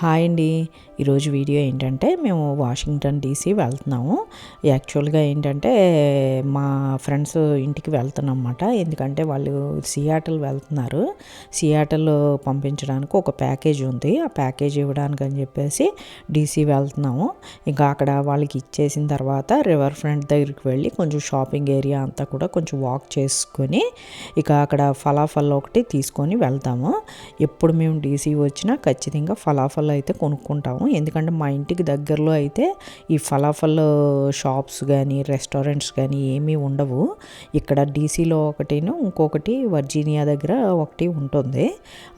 Hi అండి. ఈరోజు video ఏంటంటే మేము వాషింగ్టన్ డీసీ వెళ్తున్నాము. యాక్చువల్గా ఏంటంటే మా ఫ్రెండ్స్ ఇంటికి వెళ్తున్నాం అన్నమాట ఎందుకంటే వాళ్ళు సియాటల్ వెళ్తున్నారు. సియాటల్ పంపించడానికి ఒక ప్యాకేజ్ ఉంది. ఆ ప్యాకేజ్ ఇవ్వడానికి అని చెప్పేసి డీసీ వెళ్తున్నాము. ఇంకా అక్కడ వాళ్ళకి ఇచ్చేసిన తర్వాత రివర్ ఫ్రంట్ దగ్గరికి వెళ్ళి కొంచెం షాపింగ్ ఏరియా అంతా కూడా కొంచెం వాక్ చేసుకొని ఇక అక్కడ ఫలాఫల్ ఒకటి తీసుకొని వెళ్తాము. ఎప్పుడు మేము డీసీ వచ్చినా ఖచ్చితంగా ఫలాఫల్ అయితే కొనుక్కుంటాము. ఎందుకంటే మా ఇంటికి దగ్గరలో అయితే ఈ ఫలాఫల్ షాప్స్ కానీ రెస్టారెంట్స్ కానీ ఏమీ ఉండవు. ఇక్కడ డీసీలో ఒకటిను ఇంకొకటి వర్జీనియా దగ్గర ఒకటి ఉంటుంది.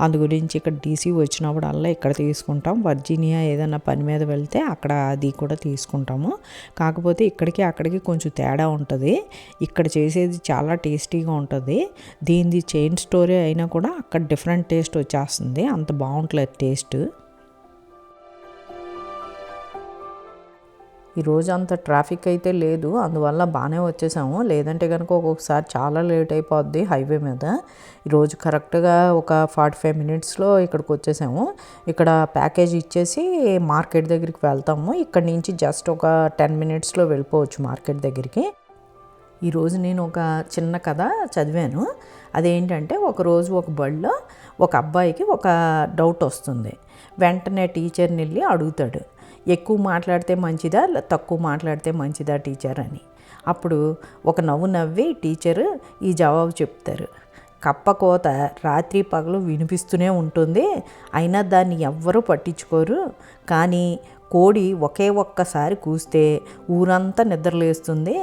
అందు గురించి ఇక్కడ డీసీ వచ్చినప్పుడల్లా ఇక్కడ తీసుకుంటాం. వర్జీనియా ఏదైనా పని మీద వెళ్తే అక్కడ అది కూడా తీసుకుంటాము. కాకపోతే ఇక్కడికి అక్కడికి కొంచెం తేడా ఉంటుంది. ఇక్కడ చేసేది చాలా టేస్టీగా ఉంటుంది. దీనిది చైన్ స్టోరీ అయినా కూడా అక్కడ డిఫరెంట్ టేస్ట్ వచ్చేస్తుంది. అంత బాగుంటలేదు టేస్ట్. ఈరోజు అంత ట్రాఫిక్ అయితే లేదు. అందువల్ల బాగానే వచ్చేసాము. లేదంటే కనుక ఒక్కొక్కసారి చాలా లేట్ అయిపోద్ది హైవే మీద. ఈరోజు కరెక్ట్గా ఒక ఫార్టీ ఫైవ్ మినిట్స్లో ఇక్కడికి వచ్చేసాము. ఇక్కడ ప్యాకేజ్ ఇచ్చేసి మార్కెట్ దగ్గరికి వెళ్తాము. ఇక్కడ నుంచి జస్ట్ ఒక టెన్ మినిట్స్లో వెళ్ళిపోవచ్చు మార్కెట్ దగ్గరికి. ఈరోజు నేను ఒక చిన్న కథ చదివాను. అదేంటంటే ఒకరోజు ఒక బడిలో ఒక అబ్బాయికి ఒక డౌట్ వస్తుంది. వెంటనే టీచర్ని వెళ్ళి అడుగుతాడు. ఎక్కువ మాట్లాడితే మంచిదా తక్కువ మాట్లాడితే మంచిదా టీచర్ అని. అప్పుడు ఒక నవ్వు నవ్వి టీచరు ఈ జవాబు చెప్తారు. కప్ప కోత రాత్రి పగలు వినిపిస్తూనే ఉంటుంది అయినా దాన్ని ఎవ్వరూ పట్టించుకోరు. కానీ కోడి ఒకే ఒక్కసారి కూస్తే ఊరంతా నిద్రలేస్తుంది.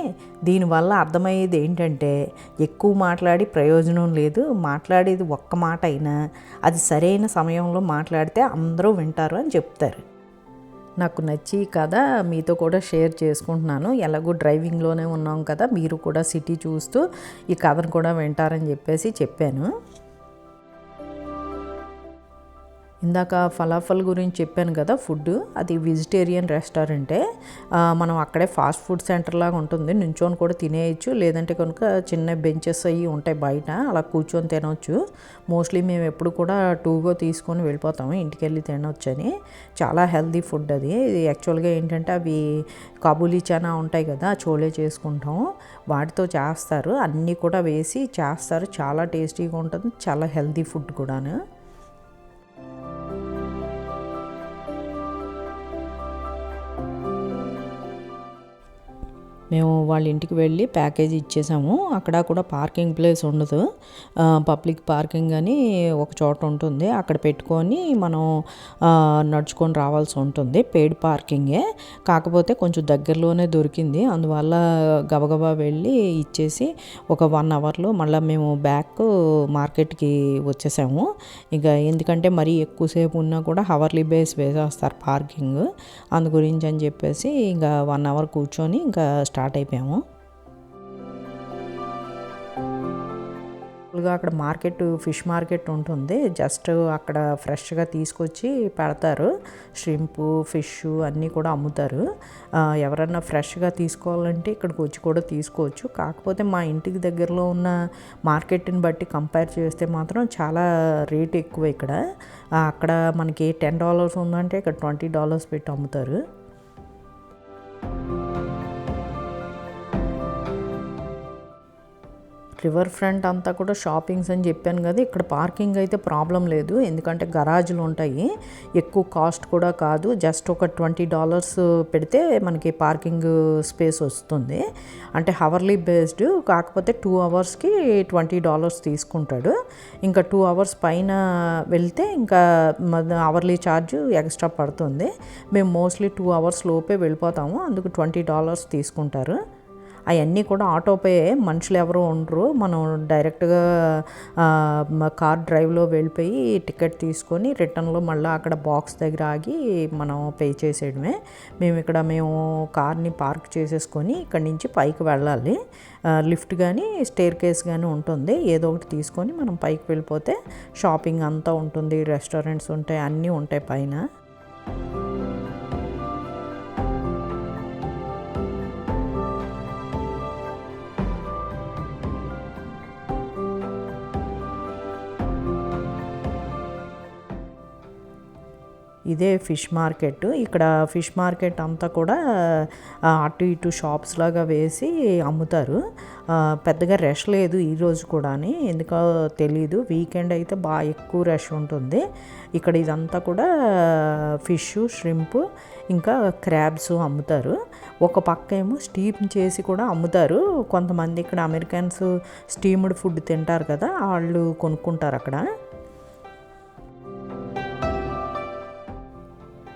దీనివల్ల అర్థమయ్యేది ఏంటంటే ఎక్కువ మాట్లాడి ప్రయోజనం లేదు మాట్లాడేది ఒక్క మాట అయినా అది సరైన సమయంలో మాట్లాడితే అందరూ వింటారు అని చెప్తారు. నాకు నచ్చి కథ మీతో కూడా షేర్ చేసుకుంటున్నాను. ఎలాగో డ్రైవింగ్లోనే ఉన్నాం కదా మీరు కూడా సిటీ చూస్తూ ఈ కథను కూడా వింటారని చెప్పేసి చెప్పాను. ఇందాక ఫలాఫల్ గురించి చెప్పాను కదా ఫుడ్ అది వెజిటేరియన్ రెస్టారెంటే. మనం అక్కడే ఫాస్ట్ ఫుడ్ సెంటర్ లాగా ఉంటుంది. నుంచొని కూడా తినేయచ్చు. లేదంటే కనుక చిన్న బెంచెస్ అవి ఉంటాయి బయట. అలా కూర్చొని తినవచ్చు మోస్ట్లీ మేము ఎప్పుడు కూడా టూగో తీసుకొని వెళ్ళిపోతాము. ఇంటికి వెళ్ళి తినవచ్చు అని చాలా హెల్దీ ఫుడ్ అది. యాక్చువల్గా ఏంటంటే అవి కాబూలీ చనా ఉంటాయి కదా చోలే చేసుకుంటాం. వాటితో చేస్తారు. అన్నీ కూడా వేసి చేస్తారు. చాలా టేస్టీగా ఉంటుంది. చాలా హెల్దీ ఫుడ్ కూడాను. మేము వాళ్ళ ఇంటికి వెళ్ళి ప్యాకేజ్ ఇచ్చేసాము. అక్కడ కూడా పార్కింగ్ ప్లేస్ ఉండదు. పబ్లిక్ పార్కింగ్ అని ఒక చోట ఉంటుంది. అక్కడ పెట్టుకొని మనం నడుచుకొని రావాల్సి ఉంటుంది. పెయిడ్ పార్కింగే. కాకపోతే కొంచెం దగ్గరలోనే దొరికింది. అందువల్ల గబగబా వెళ్ళి ఇచ్చేసి ఒక వన్ అవర్లో మళ్ళీ మేము బ్యాక్ మార్కెట్కి వచ్చేసాము. ఇంకా ఎందుకంటే మరీ ఎక్కువసేపు ఉన్నా కూడా హవర్లీ బేస్ వేసేస్తారు పార్కింగ్. అందు గురించి అని చెప్పేసి ఇంకా వన్ అవర్ కూర్చొని ఇంకా స్టార్ట్ అయిపోయాము. అక్కడ మార్కెట్ ఫిష్ మార్కెట్ ఉంటుంది. జస్ట్ అక్కడ ఫ్రెష్గా తీసుకొచ్చి పెడతారు. షింపు ఫిష్ అన్నీ కూడా అమ్ముతారు. ఎవరన్నా ఫ్రెష్గా తీసుకోవాలంటే ఇక్కడికి వచ్చి కూడా తీసుకోవచ్చు. కాకపోతే మా ఇంటికి దగ్గరలో ఉన్న మార్కెట్ని బట్టి కంపేర్ చేస్తే మాత్రం చాలా రేట్ ఎక్కువ ఇక్కడ. అక్కడ మనకి టెన్ డాలర్స్ ఉందంటే ఇక్కడ ట్వంటీ డాలర్స్ పెట్టి అమ్ముతారు. రివర్ ఫ్రంట్ అంతా కూడా షాపింగ్స్ అని చెప్పాను కదా ఇక్కడ పార్కింగ్ అయితే ప్రాబ్లం లేదు. ఎందుకంటే గరాజులు ఉంటాయి. ఎక్కువ కాస్ట్ కూడా కాదు. జస్ట్ ఒక ట్వంటీ డాలర్స్ పెడితే మనకి పార్కింగ్ స్పేస్ వస్తుంది. అంటే హవర్లీ బేస్డ్ కాకపోతే టూ అవర్స్కి ట్వంటీ డాలర్స్ తీసుకుంటాడు. ఇంకా టూ అవర్స్ పైన వెళ్తే ఇంకా అవర్లీ ఛార్జ్ ఎక్స్ట్రా పడుతుంది. మేము మోస్ట్లీ టూ అవర్స్ లోపే వెళ్ళిపోతాము. అందుకు ట్వంటీ డాలర్స్ తీసుకుంటారు. అవన్నీ కూడా ఆటోపే మనుషులు ఎవరు ఉండరు. మనం డైరెక్ట్గా కార్ డ్రైవ్లో వెళ్ళిపోయి టికెట్ తీసుకొని రిటర్న్లో మళ్ళీ అక్కడ బాక్స్ దగ్గర ఆగి మనం పే చేసేయడమే. మేము ఇక్కడ మేము కార్ని పార్క్ చేసేసుకొని ఇక్కడ నుంచి పైకి వెళ్ళాలి. లిఫ్ట్ కానీ స్టేర్ కేస్ కానీ ఉంటుంది. ఏదో ఒకటి తీసుకొని మనం పైకి వెళ్ళిపోతే షాపింగ్ అంతా ఉంటుంది రెస్టారెంట్స్ ఉంటాయి అన్నీ ఉంటాయి పైన. ఇదే ఫిష్ మార్కెట్. ఇక్కడ ఫిష్ మార్కెట్ అంతా కూడా అటు ఇటు షాప్స్ లాగా వేసి అమ్ముతారు. పెద్దగా రష్ లేదు ఈరోజు కూడా ఎందుకో తెలీదు. వీకెండ్ అయితే బాగా ఎక్కువ రష్ ఉంటుంది. ఇక్కడ ఇదంతా కూడా ఫిష్ ష్రింప్ ఇంకా క్రాబ్స్ అమ్ముతారు. ఒక పక్క ఏమో స్టీమ్ చేసి కూడా అమ్ముతారు. కొంతమంది ఇక్కడ అమెరికన్స్ స్టీమ్డ్ ఫుడ్ తింటారు కదా వాళ్ళు కొనుక్కుంటారు అక్కడ.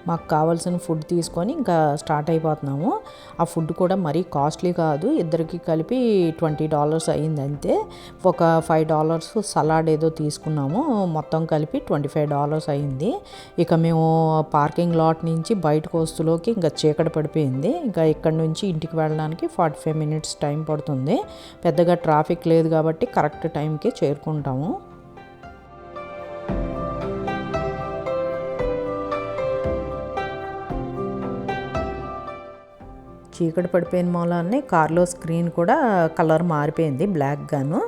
మాకు కావాల్సిన ఫుడ్ తీసుకొని ఇంకా స్టార్ట్ అయిపోతున్నాము. ఆ ఫుడ్ కూడా మరీ కాస్ట్లీ కాదు. ఇద్దరికి కలిపి ట్వంటీ డాలర్స్ అయింది అంతే. ఒక ఫైవ్ డాలర్స్ సలాడ్ ఏదో తీసుకున్నాము. మొత్తం కలిపి ట్వంటీ ఫైవ్ డాలర్స్ అయింది. ఇక మేము పార్కింగ్ లాట్ నుంచి బయటకు వస్తులోకి ఇంకా చీకటి పడిపోయింది. ఇంకా ఇక్కడ నుంచి ఇంటికి వెళ్ళడానికి ఫార్టీ ఫైవ్ మినిట్స్ టైం పడుతుంది. పెద్దగా ట్రాఫిక్ లేదు కాబట్టి కరెక్ట్ టైంకి చేరుకుంటాము. చీకటి పడిపోయిన మూలాన్ని కార్లో స్క్రీన్ కూడా కలర్ మారిపోయింది బ్లాక్ గాను.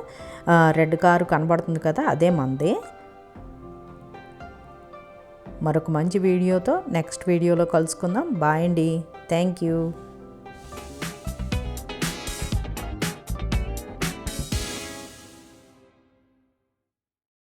రెడ్ కారు కనబడుతుంది కదా అదే మంది. మరొక మంచి వీడియోతో నెక్స్ట్ వీడియోలో కలుసుకుందాం. బాయ్ అండి. Thank you.